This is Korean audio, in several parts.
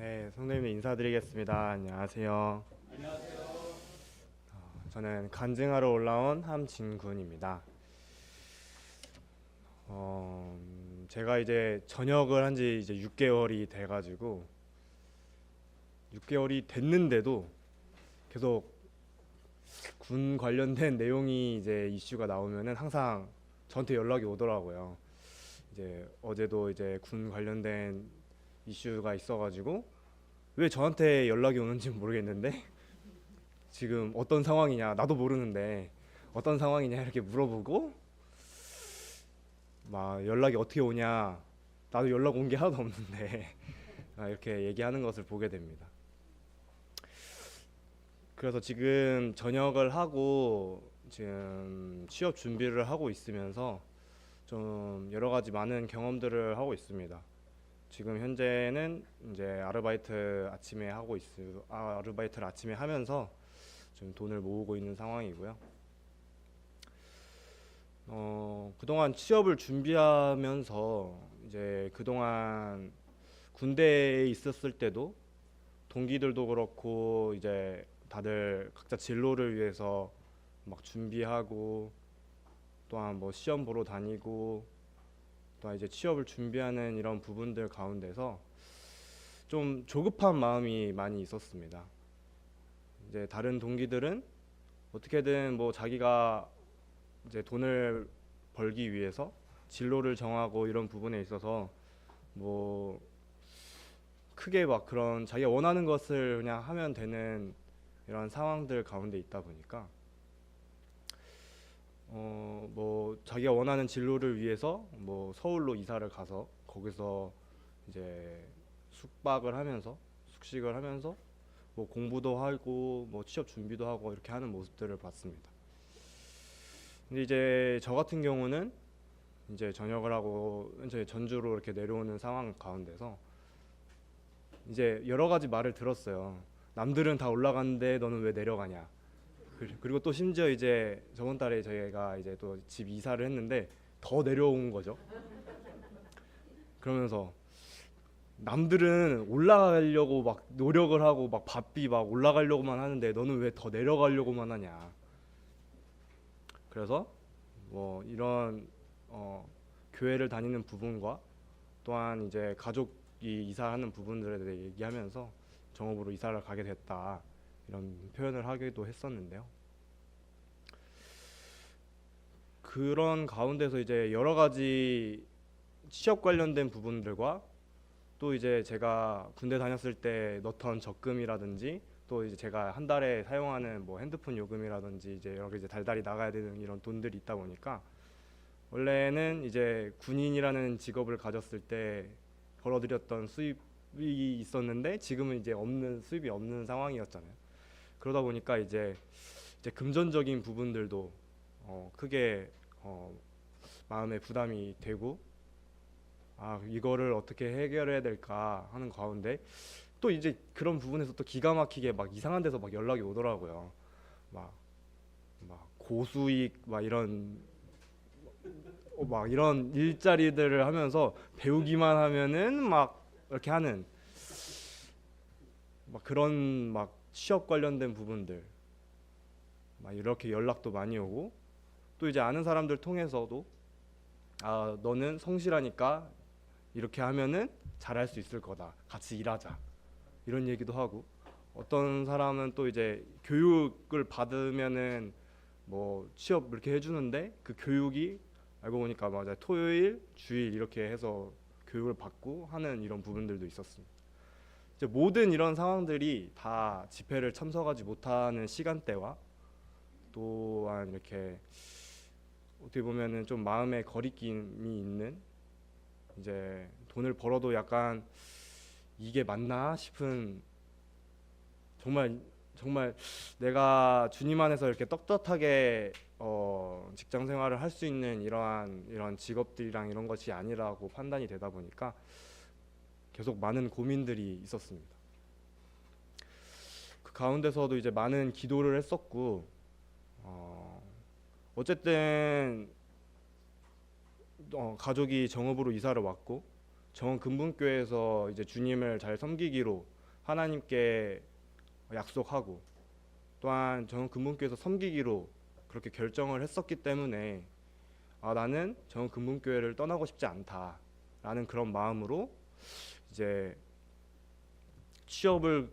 네, 성도님 인사드리겠습니다. 안녕하세요. 안녕하세요. 저는 간증하러 올라온 함진군입니다. 어, 음, 제가 이제 전역을 한 지 이제 6개월이 돼가지고 6개월이 됐는데도 계속 군 관련된 내용이 이제 이슈가 나오면은 항상 저한테 연락이 오더라고요. 이제 어제도 이제 군 관련된 이슈가 있어가지고 왜 저한테 연락이 오는지 모르겠는데 지금 어떤 상황이냐 나도 모르는데 어떤 상황이냐 이렇게 물어보고 막 연락이 어떻게 오냐 나도 연락 온 게 하나도 없는데 아, 이렇게 얘기하는 것을 보게 됩니다. 그래서 지금 전역을 하고 지금 취업 준비를 하고 있으면서 좀 여러 가지 많은 경험들을 하고 있습니다. 지금 현재는 이제 아르바이트 아침에 하고 있 아, 아르바이트를 아침에 하면서 좀 돈을 모으고 있는 상황이고요. 어, 그동안 취업을 준비하면서 이제 그동안 군대에 있었을 때도 동기들도 그렇고 이제 다들 각자 진로를 위해서 막 준비하고 또한 뭐 시험 보러 다니고 또 이제 취업을 준비하는 이런 부분들 가운데서 좀 조급한 마음이 많이 있었습니다. 이제 다른 동기들은 어떻게든 뭐 자기가 이제 돈을 벌기 위해서 진로를 정하고 이런 부분에 있어서 뭐 크게 막 그런 자기가 원하는 것을 그냥 하면 되는 이런 상황들 가운데 있다 보니까 어 뭐 자기가 원하는 진로를 위해서 뭐 서울로 이사를 가서 거기서 이제 숙박을 하면서 숙식을 하면서 뭐 공부도 하고 뭐 취업 준비도 하고 이렇게 하는 모습들을 봤습니다. 근데 이제 저 같은 경우는 이제 전역을 하고 이제 전주로 이렇게 내려오는 상황 가운데서 이제 여러 가지 말을 들었어요. 남들은 다 올라갔는데 너는 왜 내려가냐? 그리- 그리고 또 심지어 이제 저번 달에 저희가 이제 또 집 이사를 했는데 더 내려온 거죠. 그러면서 남들은 올라가려고 막 노력을 하고 막 바삐 막 올라가려고만 하는데 너는 왜 더 내려가려고만 하냐. 그래서 뭐 이런 어, 교회를 다니는 부분과 또한 이제 가족이 이사하는 부분들에 대해 얘기하면서 정읍으로 이사를 가게 됐다 이런 표현을 하기도 했었는데요. 그런 가운데서 이제 여러 가지 취업 관련된 부분들과 또 이제 제가 군대 다녔을 때 넣던 적금이라든지 또 이제 제가 한 달에 사용하는 뭐 핸드폰 요금이라든지 이제 여러 개 이제 달달이 나가야 되는 이런 돈들이 있다 보니까 원래는 이제 군인이라는 직업을 가졌을 때 벌어들였던 수입이 있었는데 지금은 이제 없는 수입이 없는 상황이었잖아요. 그러다 보니까 이제 이제 금전적인 부분들도 어, 크게 어, 마음에 부담이 되고 아 이거를 어떻게 해결해야 될까 하는 가운데 또 이제 그런 부분에서 또 기가 막히게 막 이상한 데서 막 연락이 오더라고요. 막, 막 고수익 막 이런 어, 막 이런 일자리들을 하면서 배우기만 하면은 막 이렇게 하는 막 그런 막 취업 관련된 부분들. 막 이렇게 연락도 많이 오고 또 이제 아는 사람들 통해서도 아 너는 성실하니까 이렇게 하면은 잘할 수 있을 거다. 같이 일하자. 이런 얘기도 하고 어떤 사람은 또 이제 교육을 받으면은 뭐 취업 이렇게 해주는데 그 교육이 알고 보니까 맞아 토요일 주일 이렇게 해서 교육을 받고 하는 이런 부분들도 있었습니다. 모든 이런 상황들이 다 집회를 참석하지 못하는 시간대와 또한 이렇게 어떻게 보면은 좀 마음에 거리낌이 있는 이제 돈을 벌어도 약간 이게 맞나 싶은 정말 정말 내가 주님 안에서 이렇게 떳떳하게 어, 직장 생활을 할 수 있는 이러한 이런 직업들이랑 이런 것이 아니라고 판단이 되다 보니까 계속 많은 고민들이 있었습니다. 그 가운데서도 이제 많은 기도를 했었고 어, 어쨌든 어, 가족이 정읍으로 이사를 왔고 정원 근분교에서 이제 주님을 잘 섬기기로 하나님께 약속하고 또한 정원 근분교에서 섬기기로 그렇게 결정을 했었기 때문에 아 나는 정원 근분교회를 떠나고 싶지 않다라는 그런 마음으로 이제 취업을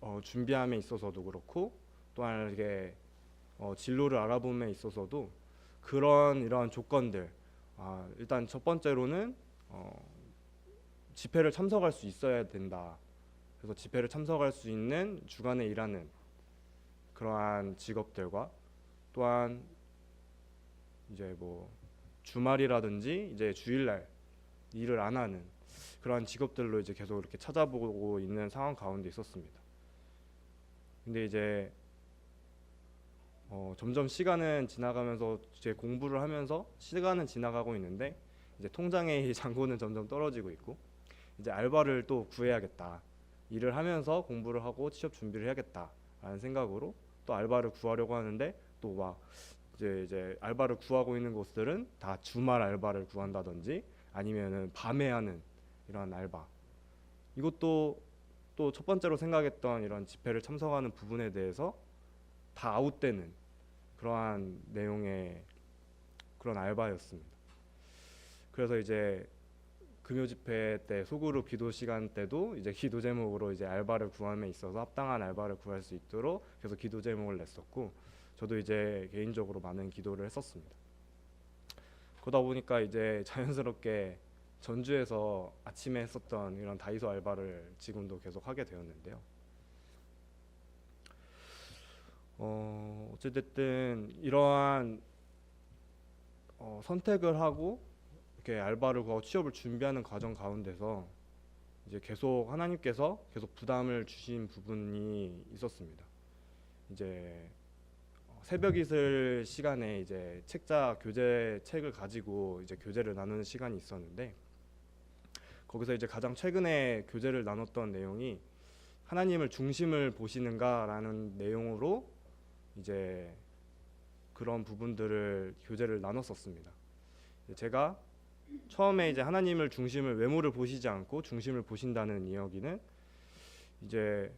어, 준비함에 있어서도 그렇고 또한 이게 어, 진로를 알아봄에 있어서도 그런 이러한 조건들 아, 일단 첫 번째로는 어, 집회를 참석할 수 있어야 된다. 그래서 집회를 참석할 수 있는 주간에 일하는 그러한 직업들과 또한 이제 뭐 주말이라든지 이제 주일날 일을 안 하는 그러한 직업들로 이제 계속 이렇게 찾아보고 있는 상황 가운데 있었습니다. 근데 이제 어, 점점 시간은 지나가면서 이제 공부를 하면서 시간은 지나가고 있는데 이제 통장의 잔고는 점점 떨어지고 있고 이제 알바를 또 구해야겠다 일을 하면서 공부를 하고 취업 준비를 해야겠다라는 생각으로 또 알바를 구하려고 하는데 또 막 이제 이제 알바를 구하고 있는 곳들은 다 주말 알바를 구한다든지 아니면은 밤에 하는 이런 알바 이것도 또 첫 번째로 생각했던 이런 집회를 참석하는 부분에 대해서 다 아웃되는 그러한 내용의 그런 알바였습니다. 그래서 이제 금요 집회 때 소그룹 기도 시간 때도 이제 기도 제목으로 이제 알바를 구함에 있어서 합당한 알바를 구할 수 있도록 그래서 기도 제목을 냈었고 저도 이제 개인적으로 많은 기도를 했었습니다. 그러다 보니까 이제 자연스럽게 전주에서 아침에 했었던 이런 다이소 알바를 지금도 계속 하게 되었는데요. 어, 어쨌든 이러한 어, 선택을 하고 이렇게 알바를 구하고 취업을 준비하는 과정 가운데서 이제 계속 하나님께서 계속 부담을 주신 부분이 있었습니다. 이제 어, 새벽 이슬 시간에 이제 책자 교재 책을 가지고 이제 교재를 나누는 시간이 있었는데 거기서 이제 가장 최근에 교재를 나눴던 내용이 하나님을 중심을 보시는가라는 내용으로 이제 그런 부분들을 교재를 나눴었습니다. 제가 처음에 이제 하나님을 중심을 외모를 보시지 않고 중심을 보신다는 이야기는 이제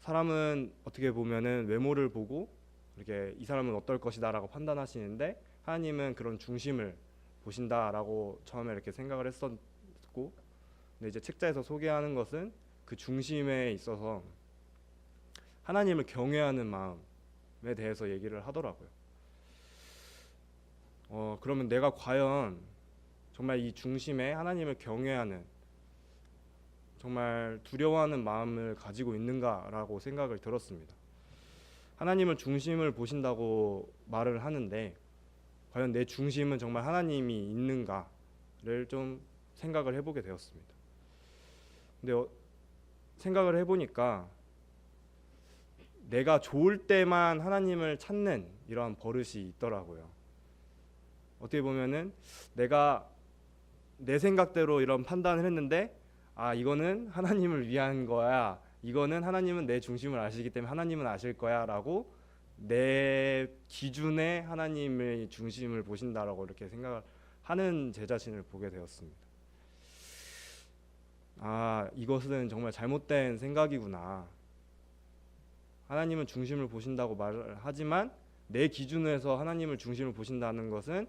사람은 어떻게 보면은 외모를 보고 이렇게 이 사람은 어떨 것이다라고 판단하시는데 하나님은 그런 중심을 보신다라고 처음에 이렇게 생각을 했었고 근데 이제 책자에서 소개하는 것은 그 중심에 있어서 하나님을 경외하는 마음에 대해서 얘기를 하더라고요. 어, 그러면 내가 과연 정말 이 중심에 하나님을 경외하는 정말 두려워하는 마음을 가지고 있는가라고 생각을 들었습니다. 하나님을 중심을 보신다고 말을 하는데 과연 내 중심은 정말 하나님이 있는가를 좀 생각을 해보게 되었습니다. 근데 어, 생각을 해보니까 내가 좋을 때만 하나님을 찾는 이러한 버릇이 있더라고요. 어떻게 보면은 내가 내 생각대로 이런 판단을 했는데 아 이거는 하나님을 위한 거야. 이거는 하나님은 내 중심을 아시기 때문에 하나님은 아실 거야라고 내 기준에 하나님의 중심을 보신다라고 이렇게 생각을 하는 제 자신을 보게 되었습니다. 아 이것은 정말 잘못된 생각이구나. 하나님은 중심을 보신다고 말을 하지만 내 기준에서 하나님을 중심을 보신다는 것은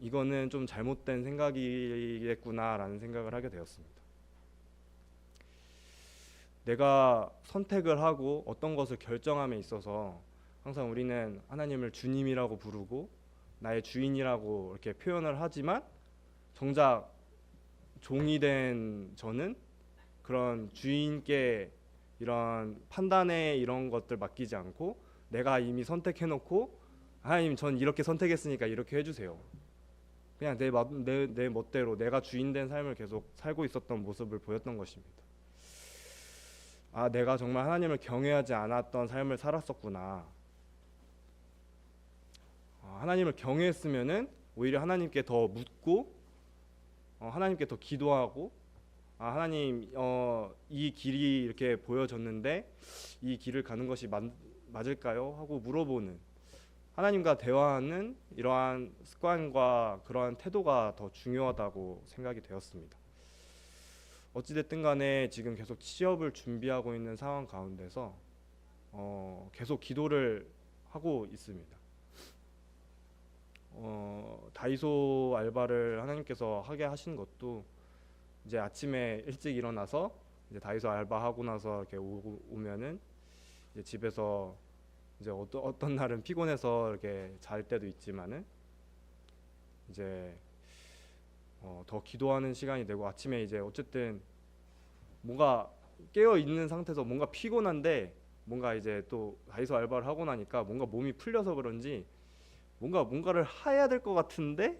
이거는 좀 잘못된 생각이겠구나라는 생각을 하게 되었습니다. 내가 선택을 하고 어떤 것을 결정함에 있어서 항상 우리는 하나님을 주님이라고 부르고 나의 주인이라고 이렇게 표현을 하지만 정작 종이 된 저는 그런 주인께 이런 판단에 이런 것들 맡기지 않고 내가 이미 선택해 놓고 하나님 전 이렇게 선택했으니까 이렇게 해주세요. 그냥 내, 내, 내 멋대로 내가 주인된 삶을 계속 살고 있었던 모습을 보였던 것입니다. 아, 내가 정말 하나님을 경외하지 않았던 삶을 살았었구나. 아, 하나님을 경외했으면은 오히려 하나님께 더 묻고 어, 하나님께 더 기도하고 아, 하나님 어, 이 길이 이렇게 보여졌는데 이 길을 가는 것이 맞, 맞을까요? 하고 물어보는 하나님과 대화하는 이러한 습관과 그러한 태도가 더 중요하다고 생각이 되었습니다. 어찌됐든 간에 지금 계속 취업을 준비하고 있는 상황 가운데서 어, 계속 기도를 하고 있습니다. 어, 다이소 알바를 하나님께서 하게 하신 것도 이제 아침에 일찍 일어나서 이제 다이소 알바 하고 나서 이렇게 오, 오면은 이제 집에서 이제 어떤 어떤 날은 피곤해서 이렇게 잘 때도 있지만은 이제 어, 더 기도하는 시간이 되고 아침에 이제 어쨌든 뭔가 깨어 있는 상태에서 뭔가 피곤한데 뭔가 이제 또 다이소 알바를 하고 나니까 뭔가 몸이 풀려서 그런지 뭔가 뭔가를 해야 될 것 같은데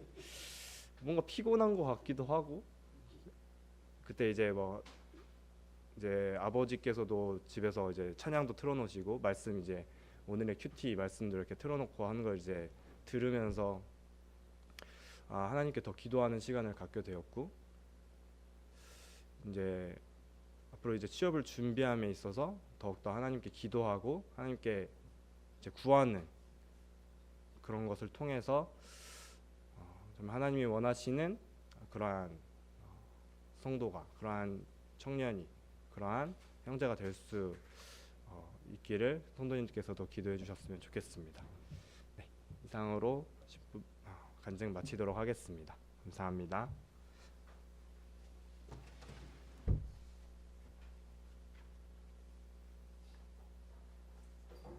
뭔가 피곤한 것 같기도 하고. 그때 이제 뭐 이제 아버지께서도 집에서 이제 찬양도 틀어놓으시고 말씀 이제 오늘의 큐티 말씀도 이렇게 틀어놓고 하는 걸 이제 들으면서 아 하나님께 더 기도하는 시간을 갖게 되었고 이제 앞으로 이제 취업을 준비함에 있어서 더욱더 하나님께 기도하고 하나님께 이제 구하는 그런 것을 통해서 어, 좀 하나님이 원하시는 그러한 어, 성도가 그러한 청년이 그러한 형제가 될 수 있기를 성도님께서도 기도해 주셨으면 좋겠습니다. 네, 이상으로 10분 어, 간증 마치도록 하겠습니다. 감사합니다.